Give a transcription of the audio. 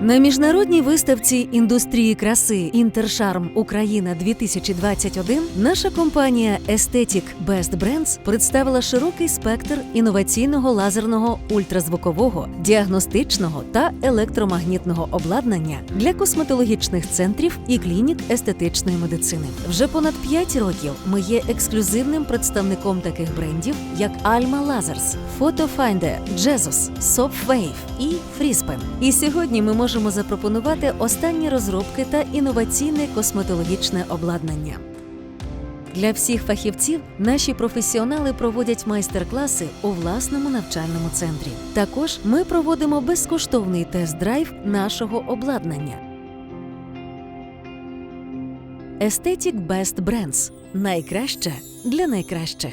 На міжнародній виставці індустрії краси Інтершарм Україна 2021 наша компанія Aesthetic Best Brands представила широкий спектр інноваційного лазерного ультразвукового, діагностичного та електромагнітного обладнання для косметологічних центрів і клінік естетичної медицини. Вже понад 5 років ми є ексклюзивним представником таких брендів, як Alma Lasers, PhotoFinder, Jesus, SopWave і Frispen. І сьогодні ми можемо запропонувати останні розробки та інноваційне косметологічне обладнання. Для всіх фахівців наші професіонали проводять майстер-класи у власному навчальному центрі. Також ми проводимо безкоштовний тест-драйв нашого обладнання. Aesthetic Best Brands – найкраще для найкращих.